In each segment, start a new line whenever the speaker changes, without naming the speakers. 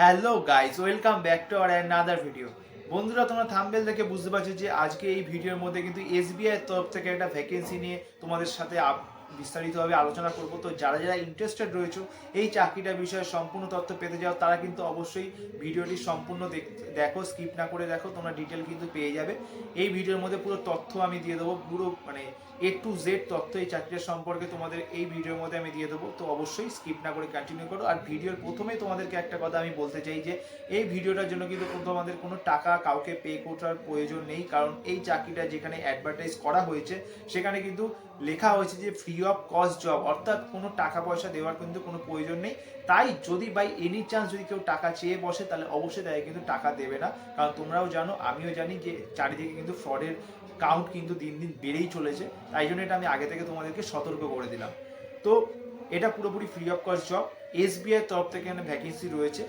Hello guys welcome back to our another video বন্ধুরা, তোমরা thumbnail দেখে বুঝতে পারছ যে আজকে এই ভিডিওর মধ্যে কিন্তু এসবিআই তরফ থেকে একটা ভ্যাকেন্সি নিয়ে তোমাদের সাথে বিস্তারিতভাবে আলোচনা করব। তো যারা যারা ইন্টারেস্টেড রয়েছে, এই চাকরিটার বিষয়ে সম্পূর্ণ তথ্য পেতে যাও, তারা কিন্তু অবশ্যই ভিডিওটি সম্পূর্ণ দেখ- স্কিপ না করে দেখো, তোমরা ডিটেল কিন্তু পেয়ে যাবে। এই ভিডিওর মধ্যে পুরো তথ্য আমি দিয়ে দেবো, পুরো মানে এ টু জেড তথ্য এই চাকরির সম্পর্কে তোমাদের এই ভিডিওর মধ্যে আমি দিয়ে দেবো। তো অবশ্যই স্কিপ না করে কন্টিনিউ করো। আর ভিডিওর প্রথমেই তোমাদেরকে একটা কথা আমি বলতে চাই যে, এই ভিডিওটার জন্য কিন্তু তোমাদের কোনো টাকা কাউকে পে করার প্রয়োজন নেই। কারণ এই চাকরিটা যেখানে অ্যাডভার্টাইজ করা হয়েছে, সেখানে কিন্তু লেখা হয়েছে যে ফ্রি অফ কস্ট জব অর্থাৎ কোনো টাকা পয়সা দেওয়ার কিন্তু কোনো প্রয়োজন নেই। তাই যদি বাই এনি চান্স যদি কেউ টাকা চেয়ে বসে, তাহলে অবশ্যই তাই কিন্তু টাকা দেবে না। কারণ তোমরাও জানো, আমিও জানি যে চারিদিকে কিন্তু ফ্রডের কাউন্ট কিন্তু দিন দিন বেড়েই চলেছে। তাই জন্য এটা আমি আগে থেকে তোমাদেরকে সতর্ক করে দিলাম। তো এটা পুরোপুরি free of cost job S SBI তরফ থেকে এখানে ভ্যাকেন্সি রয়েছে।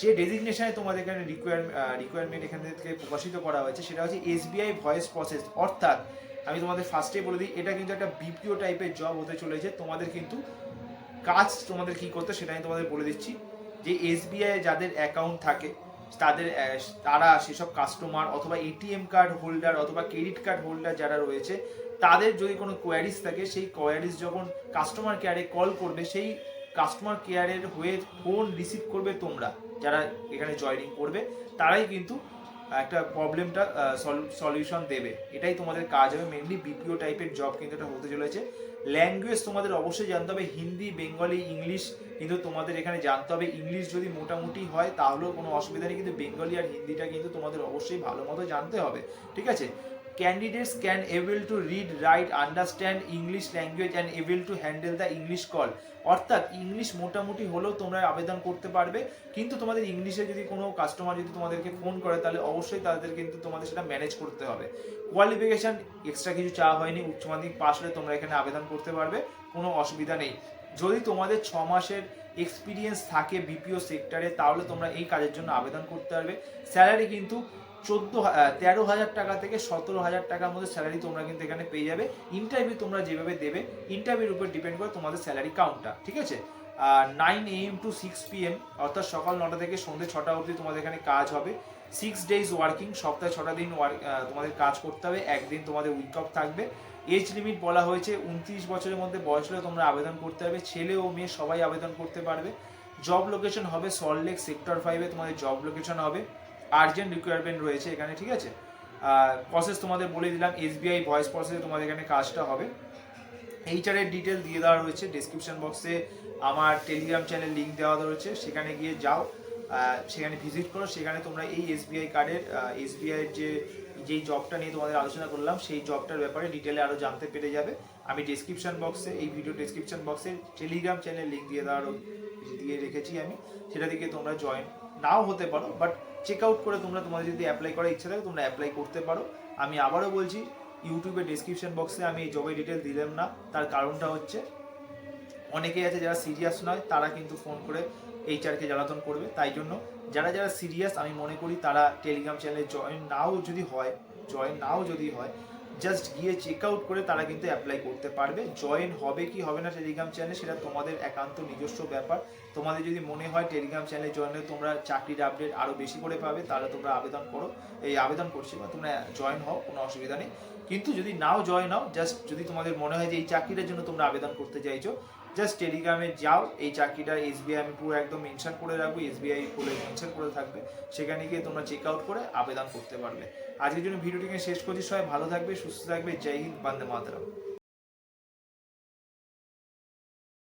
যে ডেজিগনেশনে তোমাদের এখানে রিকোয়ার রিকোয়ারমেন্ট এখান থেকে প্রকাশিত করা হয়েছে, সেটা হচ্ছে এস এসবিআই ভয়েস প্রসেস অর্থাৎ আমি তোমাদের ফার্স্টে বলে দিই, এটা কিন্তু একটা বিপিও টাইপের জব হতে চলেছে। তোমাদের কিন্তু কাজ তোমাদের কি করতে সেটা আমি তোমাদের বলে দিচ্ছি। যে এসবিআই যাদের অ্যাকাউন্ট থাকে, তাদের তারা সেসব কাস্টমার অথবা এটিএম কার্ড হোল্ডার অথবা ক্রেডিট কার্ড হোল্ডার যারা রয়েছে, তাদের যদি কোনো কোয়ারিজ থাকে, সেই কোয়ারিজ যখন কাস্টমার কেয়ারে কল করবে, সেই কাস্টমার কেয়ারের হয়ে ফোন রিসিভ করবে তোমরা, যারা এখানে জয়েনিং করবে, তারাই কিন্তু একটা প্রবলেমটা সলিউশন দেবে। এটাই তোমাদের কাজ হবে। মেনলি বিপিও টাইপের জব কিন্তু এটা হতে চলেছে। ল্যাঙ্গুয়েজ তোমাদের অবশ্যই জানতে হবে। হিন্দি, বেঙ্গলি, ইংলিশ কিন্তু তোমাদের এখানে জানতে হবে। ইংলিশ যদি মোটামুটি হয়, তাহলেও কোনো অসুবিধা নেই। কিন্তু বেঙ্গলি আর হিন্দিটা কিন্তু তোমাদের অবশ্যই ভালো মতো জানতে হবে। ঠিক আছে? Candidates can able to read write understand English language and able to handle the English call অর্থাৎ ইংলিশ মোটামুটি হলেও তোমরা আবেদন করতে পারবে। কিন্তু তোমাদের ইংলিশে যদি কোনো কাস্টমার যদি তোমাদেরকে ফোন করে, তাহলে অবশ্যই তাদের কিন্তু তোমাদের সেটা ম্যানেজ করতে হবে। কোয়ালিফিকেশন এক্সট্রা কিছু চাওয়া হয়নি, উচ্চ মাধ্যমিক পাস হলে তোমরা এখানে আবেদন করতে পারবে, কোনো অসুবিধা নেই। যদি তোমাদের ছ মাসের এক্সপিরিয়েন্স থাকে বিপিও সেক্টরে তাহলে তোমরা এই কাজের জন্য আবেদন করতে পারবে। স্যালারি কিন্তু চোদ্দ তেরো হাজার টাকা থেকে সতেরো হাজার টাকার মধ্যে স্যালারি তোমরা কিন্তু এখানে পেয়ে যাবে। ইন্টারভিউ তোমরা যেভাবে দেবে ইন্টারভিউর উপর ডিপেন্ড করে তোমাদের স্যালারি কাউন্টটা ঠিক আছে? Nine M two six P M অর্থাৎ সকাল নটা থেকে সন্ধ্যে ছটা অবধি তোমাদের এখানে কাজ হবে। সিক্স ডেজ ওয়ার্কিং সপ্তাহে ছটা দিন ওয়ার্ক তোমাদের কাজ করতে হবে, একদিন তোমাদের উইক অফ থাকবে। এজ লিমিট বলা হয়েছে, উনত্রিশ বছরের মধ্যে বয়স হলে তোমরা আবেদন করতে হবে ছেলে ও মেয়ে সবাই আবেদন করতে পারবে। জব লোকেশন হবে সল্টলেক সেক্টর ফাইভে তোমাদের জব লোকেশন হবে। আর্জেন্ট রিকোয়ারমেন্ট রয়েছে এখানে, ঠিক আছে? প্রসেস তোমাদের বলে দিলাম এসবিআই ভয়েস প্রসেসে তোমাদের এখানে কাজটা হবে। এইচআরের ডিটেল দিয়ে দেওয়া রয়েছে ডিসক্রিপশন বক্সে আমার টেলিগ্রাম চ্যানেল লিঙ্ক দেওয়া রয়েছে, সেখানে গিয়ে যাও সেখানে ভিজিট করো, সেখানে তোমরা এই এসবিআই কার্ডের এসবিআই যে, যেই জবটা নিয়ে তোমাদের আলোচনা করলাম, সেই জবটার ব্যাপারে ডিটেলে আরও জানতে পেরে যাবে। আমি ডিসক্রিপশন বক্সে এই ভিডিও ডিসক্রিপশন বক্সে টেলিগ্রাম চ্যানেল লিঙ্ক দিয়ে দেওয়ার দিয়ে রেখেছি আমি, সেটা থেকে তোমরা জয়েন নাও হতে পারো বাট চেক আউট করে তোমরা, তোমাদের যদি অ্যাপ্লাই করার ইচ্ছা থাকে, তোমরা অ্যাপ্লাই করতে পারো। আমি আবারও বলছি ইউটিউবের ডিসক্রিপশন বক্সে আমি এই জবের ডিটেল দিলাম না। তার কারণটা হচ্ছে, অনেকেই আছে যারা সিরিয়াস নয়, তারা কিন্তু ফোন করে এইচআরকে জ্বালাতন করবে। তাই জন্য যারা যারা সিরিয়াস আমি মনে করি তারা টেলিগ্রাম চ্যানেলে জয়েন নাও যদি হয় জয়েন নাও যদি হয় জাস্ট গিয়ে চেক আউট করে তারা কিন্তু অ্যাপ্লাই করতে পারবে। জয়েন হবে কি হবে না টেলিগ্রাম চ্যানেলে সেটা তোমাদের একান্ত নিজস্ব ব্যাপার। তোমাদের যদি মনে হয় টেলিগ্রাম চ্যানেলে জয়েন হয়ে তোমরা চাকরির আপডেট আরও বেশি করে পাবে, তাহলে তোমরা আবেদন করো। এই আবেদন করছি বা তোমরা জয়েন হও, কোনো অসুবিধা নেই। কিন্তু যদি নাও জয়েন হও জাস্ট যদি তোমাদের মনে হয় যে এই চাকরিটার জন্য তোমরা আবেদন করতে চাইছো জাস্ট টেলিগ্রামে যাও, এই চাকরিটা এসবিআই আমি পুরো একদম মেনশন করে রাখব এসবিআই পুরো মেনশন করে থাকবে। সেখানে গিয়ে তোমরা চেক আউট করে আবেদন করতে পারবে। আজকের জন্য ভিডিওটিকে শেষ করছি সবাই, ভালো থাকবে, সুস্থ থাকবে। জয় হিন্দ, বন্দে মাতরম।